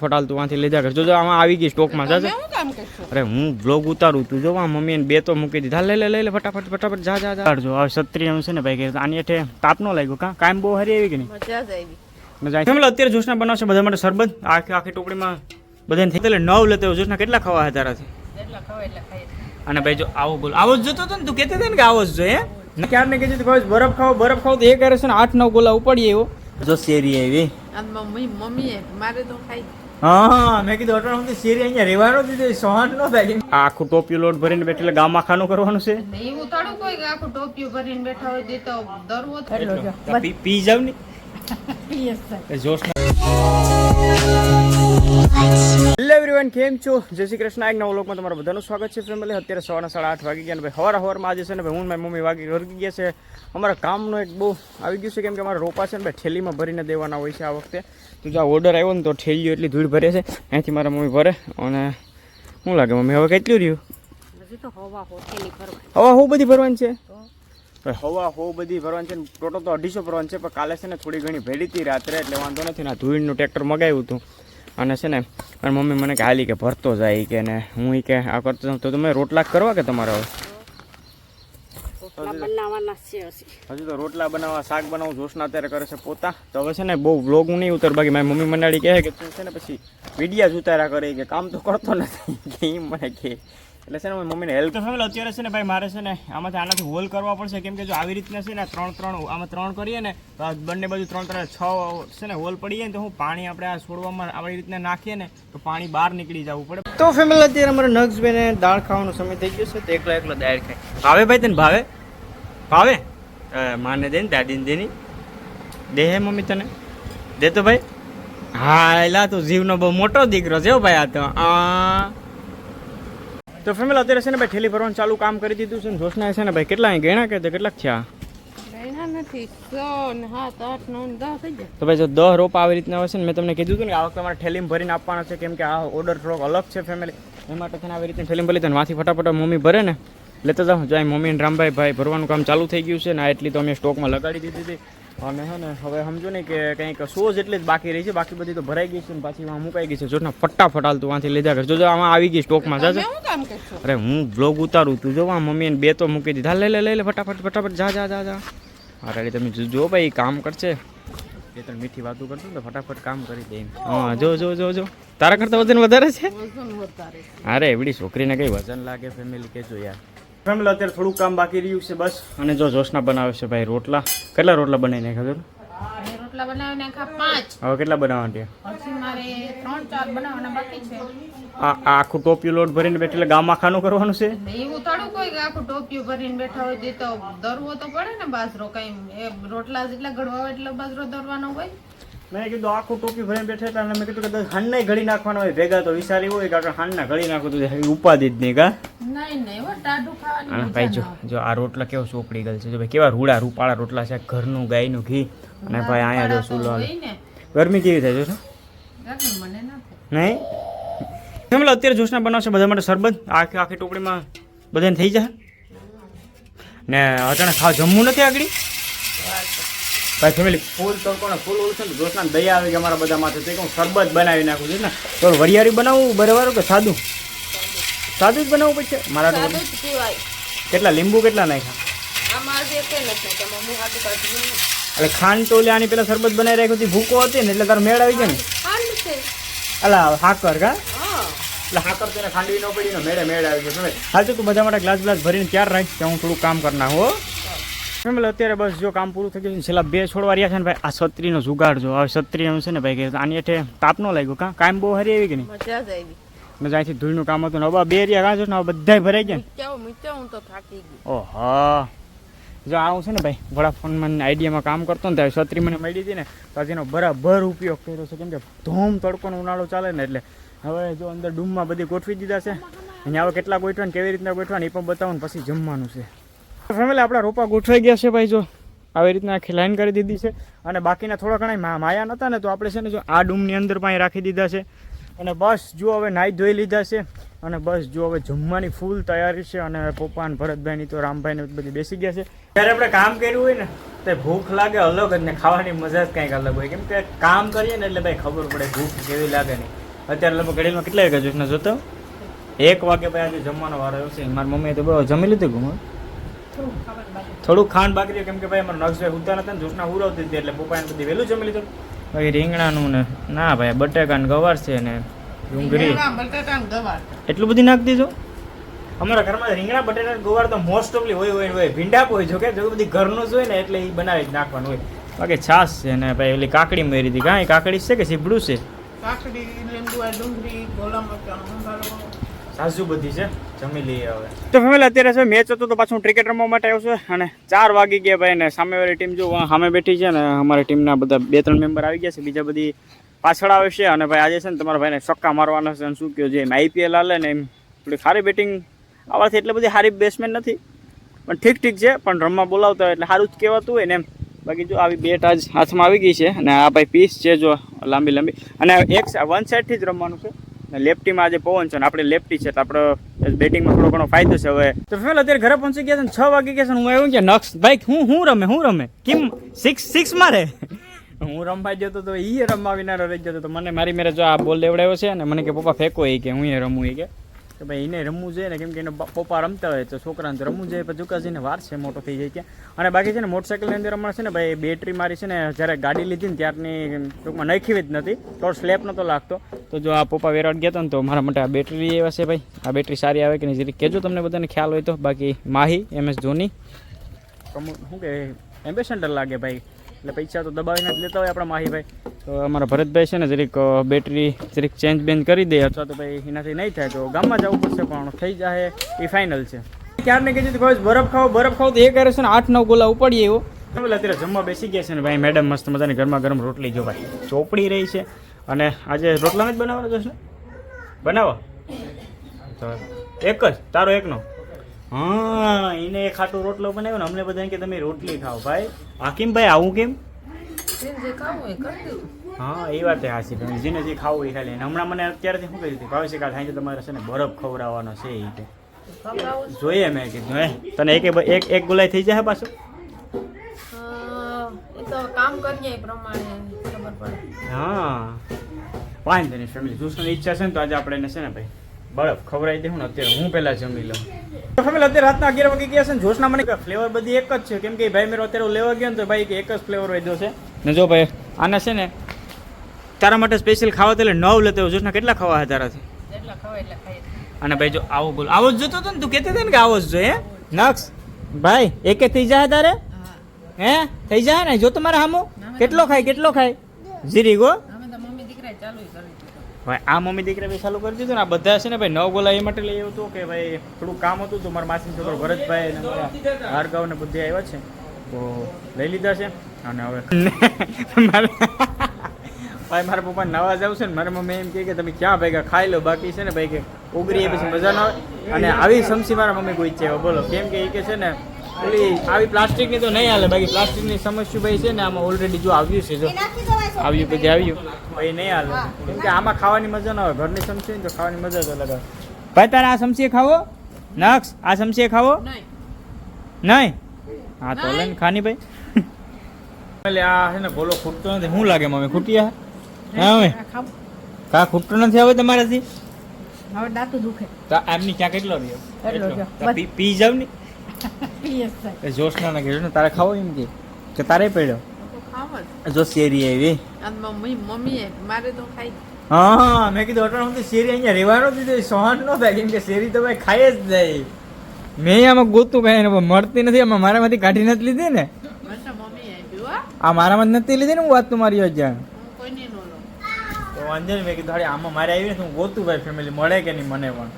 ફટાલ તું ત્યાંથી લીધા કર જો આમાં આવી ગઈ સ્ટોકમાં જા તમે જા. શું કામ કરશો? અરે હું બ્લોગ ઉતારું તું જો આ મમ્મીને બે તો મૂકી દીધા. લે લે લે લે ફટાફટ ફટાફટ જા જા જા. જો આ ક્ષત્રિય છે ને ભાઈ કે આની હેઠે તાપ નો લાગ્યો. કા કાયમ બહુ હરી આવી કે નહીં? મજા આવી. મજા આવી. અત્યારે જોશના બનાવશે બધા માટે સરબત. આખી આખી ટોપડીમાં બધાને થઈ. એટલે નવ લેતો જોશના કેટલા ખવા હે તારાથી? અને ભાઈ જો આવો બોલ. આવો જ જોતો હતો ને તું કહેતી હતી ને કે આવો જ જોઈએ હે? ક્યારે ને કહેતી ભાઈ બરફ ખાવો બરફ ખાવો તો એ કરે છે ને આઠ નવ ગોલા ઉપાડીએ એવો જો શેરી આવી. મમ્મી મમ્મી મારે તો ખાઈ. હા મેં કીધું અટણ સુધી શેરી અહીંયા રહેવાનો દીધો સહન ન થાય. આખું ટોપિયું લોટ ભરીને બેઠે એટલે ગામમાં ખાનું કરવાનું છે? એવું થોડું કોઈ આખું ટોપિયું ભરીને બેઠા હોય તે તો દરવો થાય પી- જાવ ને. જોશ એવરીવન કેમ છો? જય શ્રી કૃષ્ણ. એક નવો લોકમાં તમારું બધાનું સ્વાગત છે ફેમિલી. અત્યારે સવારના સાડા આઠ વાગી ગયા અને ભાઈ હવાર હવારમાં આજે છે ને ભાઈ હું મારી મમ્મી વાગી વર્ગી ગયા છે. અમારા કામનું એક બહુ આવી ગયું છે કેમ કે અમારા રોપા છે ને ભાઈ ઠેલીમાં ભરીને દેવાના હોય છે આ વખતે. તો જો ઓર્ડર આવ્યો ને તો ઠેલીઓ એટલી ધૂળ ભરે છે. અહીંથી મારા મમ્મી ભરે અને શું લાગે મમ્મી હવે કેટલું રહ્યું? હવા હવા હો બધી ભરવાની છે? હવા હો બધી ભરવાની છે ને ટોટલ તો અઢીસો ભરવાની છે પણ કાલે છે ને થોડી ઘણી ભેડી હતી રાત્રે એટલે વાંધો નથી. ને ધૂળનું ટ્રેક્ટર મગાવ્યું હતું. અને છે ને મારી મમ્મી મને કે હાલી કે ભરતો જાય કે ને. હું કે આ કરતો જાઉં તો તમે રોટલા કરવા કે તમારે હજી. તો રોટલા બનાવવા શાક બનાવવું જોશના અત્યારે કરે છે પોતા. તો હવે છે ને બહુ વ્લોગ નહીં ઉતર બાકી મારી મમ્મી મંડાળી કહે કે તું છે ને પછી વિડીયા જ ઉતાર્યા કરે કે કામ તો કરતો નથી. કે એમ મને કે. એટલે છે ને મમ્મીને હેલ્પ તો ફેમિલી અત્યારે છે ને ભાઈ મારે છે ને આમાંથી આનાથી હોલ કરવા પડશે. કેમ કે જો આવી રીતના છે ને ત્રણ ત્રણ આમાં ત્રણ કરીએ ને તો બંને બાજુ ત્રણ ત્રણ છ છે ને હોલ પડી જાય ને તો હું પાણી આપણે આ છોડવામાં આવી રીતના નાખીએ ને તો પાણી બહાર નીકળી જવું પડે. તો ફેમિલી અત્યારે અમારે નગ્સબેને દાળ ખાવાનો સમય થઈ ગયો છે તો એકલા એકલા દાળ ખાય ભાવે ભાઈ તને ભાવે? ભાવે? માને દે ને દાદીને દેની દે હે મમ્મી તને? દે તો ભાઈ. હા એલા તું જીવનો બહુ મોટો દીકરો છે ભાઈ આ તો. આ તો ફેમિલી અત્યારે છે ને ભાઈ ઠેલી ભરવાનું ચાલુ કામ કરી દીધું છે ને જોશના છે ને ભાઈ કેટલા ગણ્યા કે કેટલાક છે તો ભાઈ જો દહ રોપા આવી રીતના હોય છે ને મેં તમને કીધું હતું ને આ વખતે મારે ઠેલીમાં ભરીને આપવાના છે કેમ કે આ ઓર્ડર થોડોક અલગ છે ફેમિલી એ માટે થઈને આવી રીતની ઠેલીમાં ભરી તો માથી ફટાફટ મમ્મી ભરે ને લેતા જાઉં. જાય મમ્મી અને રામભાઈ ભાઈ ભરવાનું કામ ચાલુ થઈ ગયું છે ને આ એટલી તો અમે સ્ટોકમાં લગાડી દીધી હતી. અને હે ને હવે સમજો ને કે કંઈક સો જેટલી જ બાકી રહી છે. બાકી બધી તો ભરાઈ ગઈ છે ને પાછી માં મુકાઈ ગઈ છે. જો ફટાફટ હાલ તું ત્યાંથી લીધા કર જો આમાં આવી ગઈ સ્ટોકમાં. તમે જા. શું કામ કરશો? અરે હું બ્લોગ ઉતારું તું. જોવા મમ્મી મમ્મીને બે તો મૂકી દીધા. લે લે લઈ લે ફટાફટ ફટાફટ. જા જા જા જા. અરે તમે જો- ભાઈ કામ કરશે. બે ત્રણ મીઠી વાતો કરશું ને તો ફટાફટ કામ કરી દે હા જો જો જો જો. તારા કરતા વજન વધારે છે? અરે એવડી છોકરીને કઈ વજન લાગે ફેમિલી કેજો યાર. ફેમિલી અત્યારે થોડું કામ બાકી રહ્યું છે બસ. અને જો જોશના બનાવે છે ભાઈ રોટલા. કેટલા રોટલા બનાવીને ખબર રોટલા બનાવી નાખ્યા પાંચ. હવે કેટલા બનાવવા છે? પછી મારે ત્રણ ચાર બનાવવાના બાકી છે. આ આ આખું ટોપિયું લોટ ભરીને બેઠે એટલે ગામમાં ખાનું કરવાનું છે? એવું થોડું કોઈ આખું ટોપિયું ભરીને બેઠા હોય તો દરવો તો પડે ને બાજરો કઈ એ રોટલા જેટલા ઘડવા હોય એટલે બાજરો દરવાનો હોય. મેં કીધું આખું ટોપી ભરીને બેઠા હતા અને મેં કીધું કે નહીં ઘડી નાખવાના હોય. ભેગા તો વિચારી હોય કે આપણે હાંડના ઘડી નાખો તો ઉપાધિ જ નહીં કા? અને ભાઈ જો જો આ રોટલા કેવો ચોપડી ગયેલ છે. જો ભાઈ કેવા રૂડા રૂપાળા રોટલા છે ઘરનું ગાયનું ઘી. અને ભાઈ અહીંયા જો સુલો ગરમી કેવી થાય જો નહીં? ફેમિલી અત્યારે જોશના બનાવશે બધા માટે શરબત આખી આખી ટોપડીમાં બધાને થઈ જાય ને અચાનક ખાવા જમવું નથી આગળ? ભાઈ ફેમિલી ફૂલ તડકો ને ફૂલ ઉડશે ને જોશના દયા આવે કે અમારા બધા માથે. તો હું શરબત બનાવી નાખું છું ને. તો વરિયાળી બનાવવું બરાબર કે સાદું? સાદું જ બનાવવું પડશે મારા કેટલા લીંબુ કેટલા નાખ્યા? એટલે ખાંડ તો આની પેલા શરબત બનાવી રાખ્યું હતી. ભૂકો હતી ને એટલે તારો મેળ આવી જાય ને. અલા હાકર કા? હા. એટલે હાકર તેને ખાંડવી ન પડી ને મેળે મેળ આવી ગયો હાલ તો તું બધા માટે ગ્લાસ ગ્લાસ ભરીને ક્યારે રાખ કે હું થોડું કામ કરી નાખું હો. ફેમિલી અત્યારે બસ જો કામ પૂરું થઈ ગયું. છેલ્લા બે છોડવા રહ્યા છે ને ભાઈ આ છત્રીનો જુગાડ જો. હવે છત્રીનું છે ને ભાઈ કે આની હેઠે તાપ નો લાગ્યો કાં? કાયમ બહુ હરી આવી કે નહીં? મજા જ આવી. ને અહીંથી ધૂળનું કામ હતું ને હવે બે રહ્યા કાં છો ને? બધા બધાય ભરાઈ ગયા? મીચાવું તો થાકી ગઈ. ઓહો. જો આવું છે ને ભાઈ વડાફોનમાં આઈડિયામાં કામ કરતો ને ત્યારે છત્રી મને મળી હતી ને તો આજે બરાબર ઉપયોગ કર્યો છે. કેમ કે ધૂમ તડકોનો ઉનાળો ચાલે ને એટલે. હવે જો અંદર ડૂમમાં બધી ગોઠવી દીધા છે. અહીંયા હવે કેટલા ગોઠવા ને કેવી રીતના ગોઠવા ને એ પણ બતાવું ને પછી જમવાનું છે. ફેમિલી આપણા રોપા ગોઠવાઈ ગયા છે ભાઈ જો. આવી રીતના આખી લાઈન કરી દીધી છે. અને બાકીના થોડા ઘણા માયા નહોતા ને, તો આપણે છે ને જો આ ડૂમની અંદર પણ રાખી દીધા છે. અને બસ, જો હવે નાહી ધોઈ લીધા છે. અને બસ, જો હવે જમવાની ફૂલ તૈયારી છે અને પપ્પા અને ભરતભાઈની તો રામભાઈને બધી બેસી ગયા છે. જ્યારે આપણે કામ કર્યું હોય ને, તો ભૂખ લાગે અલગ જ ને, ખાવાની મજા જ કંઈક અલગ હોય. કેમ કે કામ કરીએ ને એટલે ભાઈ ખબર પડે ભૂખ કેવી લાગે નહીં અત્યારે લગભગ ઘડીમાં કેટલા વાગ્યા જોશના, જોતો? એક વાગે ભાઈ આજે જમવાનો વારો આવ્યો મારી મમ્મીએ તો બહુ જમી લીધું ગુમ થોડું ખાંડ બાકી રહ્યું કેમ કે ભાઈ અમારા નક્ષભાઈ ઉતા હતા ને જોશના ઉરાવતી હતી એટલે પપ્પાને બધી વહેલું જમી લીધું? ભાઈ રીંગણાનું ને ના ભાઈ બટેકા ને ગવાર છે ને ડુંગળી. એટલું બધું નાખી દીધું? અમારા ઘરમાં રીંગણા બટેટા ગોવાર તો મોસ્ટ ઓફલી હોય હોય હોય. ભીંડા હોય જો કે જો બધી ઘરનું જ હોય ને એટલે એ બનાવી જ નાખવાનું હોય. બાકી છાશ છે ને ભાઈ ઓલી કાકડી મેરી હતી. કાંઈ કાકડી છે કે સીપડું છે? કાકડી લીંબુ ડુંગળી ગોલા મરચાં સાસુ બધી છે. જમી લઈએ હવે. તો ફેમિલી અત્યારે છે મેચ હતો તો પાછું ક્રિકેટ રમવા માટે આવ્યો છે અને ચાર વાગી ગયા ભાઈ ને સામેવાળી ટીમ જો સામે બેઠી છે ને અમારી ટીમના બધા બે ત્રણ મેમ્બર આવી ગયા છે, બીજા બધી પાછળ આવે છે અને ભાઈ આજે છે ને તમારા ભાઈને છક્કા મારવાના છે અને શું કહ્યું એમ આઈપીએલ હાલે ને એમ થોડી સારી બેટિંગ આવવાથી એટલે બધી સારી બેટ્સમેન નથી. પણ ઠીક ઠીક છે, પણ રમવા બોલાવતા હોય એટલે સારું જ કહેવાતું હોય ને એમ. બાકી જો આવી બેટ આજ હાથમાં આવી ગઈ છે અને આ ભાઈ પીસ છે જો લાંબી લાંબી. અને એક વન સાઈડથી જ રમવાનું છે. અને લેફ્ટીમાં આજે પવન ને આપણે લેફ્ટી છે તો આપણે બેટિંગમાં થોડો ઘણો ફાયદો છે હવે. તો ફેલ, અત્યારે ઘરે પહોંચી ગયા છે છ વાગી ગયા છે હું આવ્યું કે નક્સ, ભાઈ, હું હું રમે હું રમે? કેમ? સિક્સ સિક્સ મારે? હું રમવા જતો તો એ રમવા વિનારો રહી જતો તો મને મારી મેરે જો આ બોલ લેવડાવ્યો છે ને, મને કે પપ્પા ફેંકો એ કે, હું એ રમું એ કે. કે ભાઈ એને રમવું જોઈએ ને કેમ કે એને પપ્પા રમતા હોય તો છોકરાને તો રમવું જોઈએ પછી ચુકાજીને વાર છે, મોટો થઈ જાય ત્યાં. અને બાકી છે ને, મોટરસાઇકલની અંદર હમણાં છે ને ભાઈ બેટરી મારી છે ને, જ્યારે ગાડી લીધી ને ત્યારની ટૂંકમાં નાખી જ નથી. તો સ્લેપ નહોતો લાગતો. તો જો આ પપ્પા વેરાટ ગયા હતા ને, તો મારા માટે આ બેટરી એવા છે ભાઈ. આ બેટરી સારી આવે કે નહીં જરી કહેજો તમને બધાને ખ્યાલ હોય તો. બાકી માહી, એમ એસ ધોની. શું કે એમ્બેસેન્ડર લાગે ભાઈ? એટલે પૈસા તો દબાવીને જ લેતા હોય આપણા માહીભાઈ. તો અમારા ભરતભાઈ છે ને જરીક બેટરી જરીક ચેન્જ બેન્જ કરી દે, અથવા તો ભાઈ એનાથી નહીં થાય. તો ગામમાં જવું પડશે, પણ થઈ જાય એ ફાઇનલ છે. ક્યારને કીધું કોઈ બરફ ખાવ બરફ ખાવ તો એ કરે છે ને આઠ નવ ગોલા ઉપાડીએ એવો અત્યારે જમવા બેસી ગયા છે ને ભાઈ મેડમ મસ્ત મજાની ગરમા ગરમ રોટલી જો ભાઈ, ચોપડી રહી છે. અને આજે રોટલાને જ બનાવવાનો છે બનાવો. એક જ, તારો એકનો. હા એને એક ખાટો રોટલો બનાવ્યો ને અમને બધાને કે તમે રોટલી ખાઓ. ભાઈ હાકીમ ભાઈ આવું કેમ? હા એ વાત હાસી ભાઈ જેને જે ખાવું એ ખાલી હમણાં મને અત્યારથી શું કહ્યું ભાવે છે કાલ સાંજે તમારે છે ને બરફ ખવડાવવાનો છે એ રીતે. જોઈએ મેં કીધું હે? તને એક એક એક ગુલાઈ થઈ જાય પાછું? અ, એ તો કામ કરીએ પ્રમાણે ખબર પડે. હા. વાંધો નહીં ફેમિલી. જોશની ઈચ્છા છે ને તો આજે આપણે એને છે ને ભાઈ બરફ ખવડાવી દે હું અત્યારે હું પહેલા જમી લઉં. ફેમિલી અત્યારે રાતના અગિયાર વાગે ગયા છે ને જોશના મને ફ્લેવર બધી એક જ છે. કેમ કે ભાઈ મેરો અત્યારે લેવા ગયો ને તો ભાઈ કે એક જ ફ્લેવર વધ્યો છે. ને જો ભાઈ આને છે ને તારા માટે સ્પેશિયલ ખાવા એટલે નવ લેતો જોશના કેટલા ખાવા છે તારાથી? અને ભાઈ જો આવો બોલ. આવો જ જોતો હતો ને તું કહેતી હતી ને કે આવો જ જોઈએ. નક્સ ભાઈ એકે થઈ જાય તારે? હા. હે? થઈ જાય ને? જો તમારે હામો. કેટલો ખાય કેટલો ખાય? જીરી ગો અમે તો મમ્મી દીકરા ચાલુ કરી દીધું ભાઈ, આ મમ્મી દીકરા ભાઈ ચાલુ કરી દીધું ને, આ બધા છે ને ભાઈ, નવ ગોલા એ માટે લઈ આવ્યું કે ભાઈ, થોડું કામ હતું તો મારા માસી છોકરો ભરતભાઈ અને મારા ને બધી આવ્યા છે. તો લઈ લીધા છે અને હવે ભાઈ, મારા પપ્પા નવા જવું છે ને, મારા મમ્મી એમ કહે કે તમે ક્યાં ભાઈ ખાઈ લો, બાકી છે ને ભાઈ, કે ઉગરી પછી મજા ન આવે. અને આવી સમસી મારા મમ્મી કોઈ છે, બોલો, કેમ કે એ કે છે ને ઓલી આવી પ્લાસ્ટિકની તો નહીં હાલે બાકી પ્લાસ્ટિકની સમસ્યા ભાઈ છે ને આમાં ઓલરેડી જો આવ્યું છે જો આવ્યું પછી આવ્યું. ભાઈ નહીં હાલે. કેમ કે આમાં ખાવાની મજા ન આવે ઘરની સમસી તો ખાવાની મજા જ અલગ આવે. ભાઈ તારે આ સમસ્યા ખાવો? નક્ષ આ સમસ્યા ખાવો? નહીં. નહીં? હા તો લઈને ખાની ભાઈ. એટલે આ છે ને ગોલો ખૂટતો નથી. શું લાગે મમ્મી ખૂટ્યા હા હવે કા ખૂટતો નથી હવે તમારાથી? હવે દાંતું દુખે. તો આમની ક્યાં કેટલો રહ્યો? પી જાવ ને? યસ જોશના ના ને તારે ખાવો એમ કે? કે તારે પડ્યો? જો. શેરી આવી. મમ્મી મારે તો ખાઈ. હા મેં કીધું અટણ હું શેરી અહીંયા રહેવાનો દીધો સહન ન થાય કેમ કે શેરી તો ભાઈ ખાઈ જ જાય મેં આમાં ગોતું કઈ એને મળતી નથી આમાં મારામાંથી કાઢી નથી લીધી ને. મમ્મી આ મારામાં નથી લીધી ને હું વાત તમારી નો લઉં. તો વાંધો મેં કીધું આમાં મારે આવી ને હું ગોતું ભાઈ ફેમિલી મળે કે નહીં મને પણ.